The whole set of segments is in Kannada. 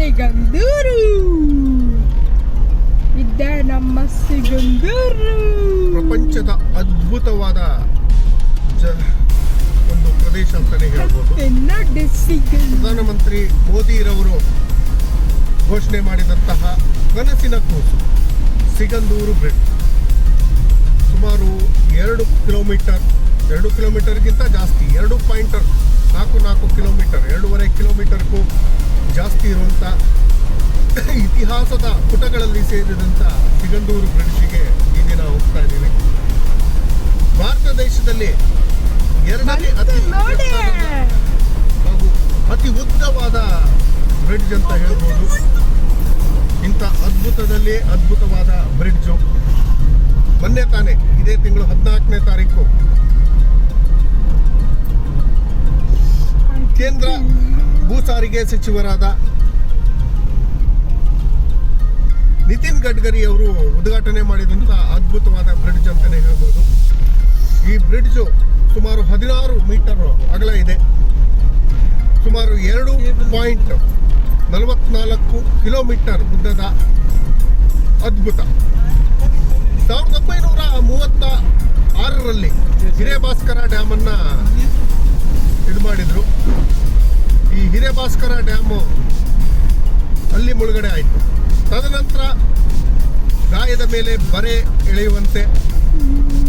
ಸಿಗಂದೂರು ಇದ್ದ ನಮ್ಮ ಸಿಗಂದೂರು ಪ್ರಪಂಚದ ಅದ್ಭುತವಾದ ಒಂದು ಪ್ರದೇಶ ಅಂತಲೇ ಹೇಳ್ಬೋದು. ಪ್ರಧಾನಮಂತ್ರಿ ಮೋದಿರವರು ಘೋಷಣೆ ಮಾಡಿದಂತಹ ಕನಸಿನ ಕೂಸು ಸಿಗಂದೂರು ಬ್ರಿಡ್ಜ್. ಸುಮಾರು ಎರಡು ಕಿಲೋಮೀಟರ್ ಎರಡು ಕಿಲೋಮೀಟರ್ಗಿಂತ ಜಾಸ್ತಿ ಎರಡು ಪಾಯಿಂಟ್ ಇತಿಹಾಸದ ಪುಟಗಳಲ್ಲಿ ಸೇರಿದಂಥ ಸಿಗಂದೂರು ಬ್ರಿಡ್ಜಿಗೆ ಈ ದಿನ ಹೋಗ್ತಾ ಇದ್ದೀವಿ. ಭಾರತ ದೇಶದಲ್ಲಿ ಎರಡನೇ ಅತಿ ಹಾಗೂ ಅತಿ ಉದ್ದವಾದ ಬ್ರಿಡ್ಜ್ ಅಂತ ಹೇಳ್ಬೋದು. ಇಂಥ ಅದ್ಭುತದಲ್ಲಿ ಅದ್ಭುತವಾದ ಬ್ರಿಡ್ಜು. ಮೊನ್ನೆ ತಾನೇ ಇದೇ ತಿಂಗಳು ಹದಿನಾಲ್ಕನೇ ತಾರೀಕು. ಕೇಂದ್ರ ಭೂ ಸಾರಿಗೆ ಸಚಿವರಾದ ನಿತಿನ್ ಗಡ್ಕರಿ ಅವರು ಉದ್ಘಾಟನೆ ಮಾಡಿದಂಥ ಅದ್ಭುತವಾದ ಬ್ರಿಡ್ಜ್ ಅಂತಲೇ ಹೇಳ್ಬೋದು. ಈ ಬ್ರಿಡ್ಜು ಸುಮಾರು ಹದಿನಾರು ಮೀಟರ್ ಅಗಲ ಇದೆ. ಸುಮಾರು ಎರಡು ಪಾಯಿಂಟ್ ನಲವತ್ನಾಲ್ಕು ಕಿಲೋಮೀಟರ್ ಉದ್ದದ ಅದ್ಭುತ. ಸಾವಿರದ ಒಂಬೈನೂರ ಮೂವತ್ತ ಆರರಲ್ಲಿ ಹಿರೇಭಾಸ್ಕರ ಡ್ಯಾಮನ್ನು ಇದು ಮಾಡಿದರು. ಈ ಹಿರೇಭಾಸ್ಕರ ಡ್ಯಾಮು ಅಲ್ಲಿ ಮುಳುಗಡೆ ಆಯಿತು. ತದನಂತರ ಗಾಯದ ಮೇಲೆ ಬರೆ ಎಳೆಯುವಂತೆ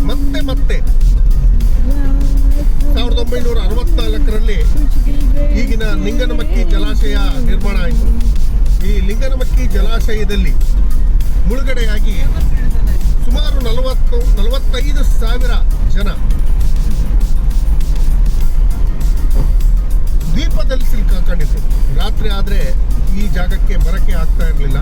ಮತ್ತೆ ಮತ್ತೆ ಸಾವಿರದ ಒಂಬೈನೂರ ಅರವತ್ನಾಲ್ಕರಲ್ಲಿ ಈಗಿನ ಲಿಂಗನಮಕ್ಕಿ ಜಲಾಶಯ ನಿರ್ಮಾಣ ಆಯಿತು. ಈ ಲಿಂಗನಮಕ್ಕಿ ಜಲಾಶಯದಲ್ಲಿ ಮುಳುಗಡೆಯಾಗಿ ಸುಮಾರು ನಲವತ್ತು ನಲವತ್ತೈದು ಸಾವಿರ ಜನ ರಾತ್ರಿ ಆದರೆ ಈ ಜಾಗಕ್ಕೆ ಬರಕ್ಕೆ ಆಗ್ತಾ ಇರಲಿಲ್ಲ.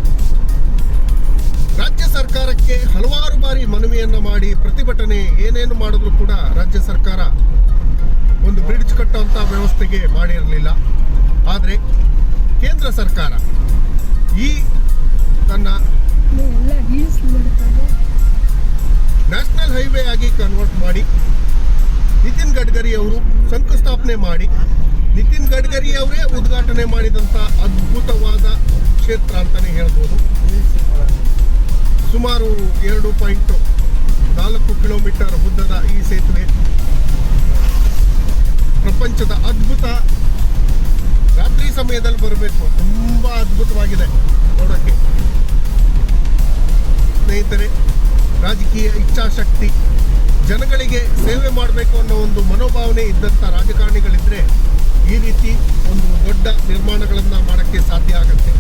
ರಾಜ್ಯ ಸರ್ಕಾರಕ್ಕೆ ಹಲವಾರು ಬಾರಿ ಮನವಿಯನ್ನು ಮಾಡಿ ಪ್ರತಿಭಟನೆ ಏನೇನು ಮಾಡಿದ್ರು ಕೂಡ ರಾಜ್ಯ ಸರ್ಕಾರ ಒಂದು ಬ್ರಿಡ್ಜ್ ಕಟ್ಟುವಂಥ ವ್ಯವಸ್ಥೆಗೆ ಮಾಡಿರಲಿಲ್ಲ. ಆದರೆ ಕೇಂದ್ರ ಸರ್ಕಾರ ಈ ತನ್ನ ನ್ಯಾಷನಲ್ ಹೈವೇ ಆಗಿ ಕನ್ವರ್ಟ್ ಮಾಡಿ ನಿತಿನ್ ಗಡ್ಕರಿ ಅವರು ಶಂಕುಸ್ಥಾಪನೆ ಮಾಡಿ ನಿತಿನ್ ಗಡ್ಕರಿ ಅವರೇ ಉದ್ಘಾಟನೆ ಮಾಡಿದಂಥ ಅದ್ಭುತವಾದ ಕ್ಷೇತ್ರ ಅಂತಲೇ ಹೇಳ್ಬೋದು. ಸುಮಾರು ಎರಡು ಪಾಯಿಂಟ್ ನಾಲ್ಕು ಕಿಲೋಮೀಟರ್ ಉದ್ದದ ಈ ಸೇತುವೆ ಪ್ರಪಂಚದ ಅದ್ಭುತ ರಾತ್ರಿ ಸಮಯದಲ್ಲಿ ಬರಬೇಕು. ತುಂಬ ಅದ್ಭುತವಾಗಿದೆ ನೋಡೋಕ್ಕೆ. ಸ್ನೇಹಿತರೆ, ರಾಜಕೀಯ ಇಚ್ಛಾಶಕ್ತಿ ಜನಗಳಿಗೆ ಸೇವೆ ಮಾಡಬೇಕು ಅನ್ನೋ ಒಂದು ಮನೋಭಾವನೆ ಇದ್ದಂಥ ರಾಜಕಾರಣಿಗಳಿದ್ರೆ ಈ ರೀತಿ ಒಂದು ದೊಡ್ಡ ನಿರ್ಮಾಣಗಳನ್ನು ಮಾಡೋಕ್ಕೆ ಸಾಧ್ಯ ಆಗುತ್ತೆ.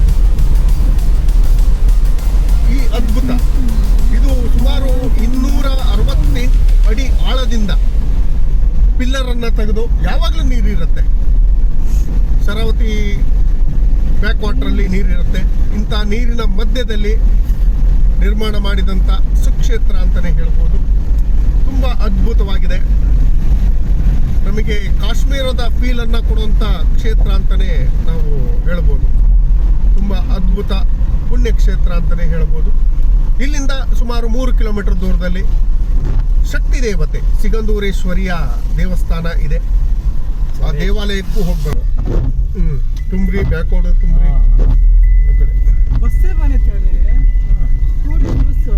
ಈ ಅದ್ಭುತ. ಇದು ಸುಮಾರು ಇನ್ನೂರ ಅರವತ್ತೆಂಟು ಅಡಿ ಆಳದಿಂದ ಪಿಲ್ಲರನ್ನು ತೆಗೆದು ಯಾವಾಗಲೂ ನೀರಿರುತ್ತೆ. ಶರಾವತಿ ಬ್ಯಾಕ್ ವಾಟರಲ್ಲಿ ನೀರಿರುತ್ತೆ. ಇಂಥ ನೀರಿನ ಮಧ್ಯದಲ್ಲಿ ನಿರ್ಮಾಣ ಮಾಡಿದಂಥ ಸುಕ್ಷೇತ್ರ ಅಂತಲೇ ಹೇಳ್ಬೋದು. ತುಂಬ ಅದ್ಭುತವಾಗಿದೆ. ನಮಗೆ ಕಾಶ್ಮೀರದ ಫೀಲನ್ನು ಕೊಡುವಂಥ ಕ್ಷೇತ್ರ ಅಂತಲೇ ನಾವು ಹೇಳ್ಬೋದು. ತುಂಬ ಅದ್ಭುತ ಪುಣ್ಯಕ್ಷೇತ್ರ ಅಂತಲೇ ಹೇಳ್ಬೋದು. ಇಲ್ಲಿಂದ ಸುಮಾರು ಮೂರು ಕಿಲೋಮೀಟರ್ ದೂರದಲ್ಲಿ ಶಕ್ತಿ ದೇವತೆ ಸಿಗಂದೂರೇಶ್ವರಿಯ ದೇವಸ್ಥಾನ ಇದೆ. ಆ ದೇವಾಲಯಕ್ಕೂ ಹೋಗ್ಬೋದು ಹ್ಞೂ ತುಂಬ್ರಿ ಬ್ಯಾಕೋಡು ತುಂಬ್ರಿ. ಬಸ್ಸೇ ಬಂದೈತೆ ಅಲ್ಲಿ ಟೂರಿಸ್ಟ್ ಬಸ್ಸು.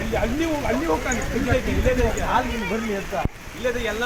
ಇಲ್ಲಿ ಅಲ್ಲಿ ಅಲ್ಲಿ ಹೋಗ್ತಾನೆ ಇಲ್ಲಿ ಬರಲಿ ಅಂತ ಇಲ್ಲದೆ ಎಲ್ಲ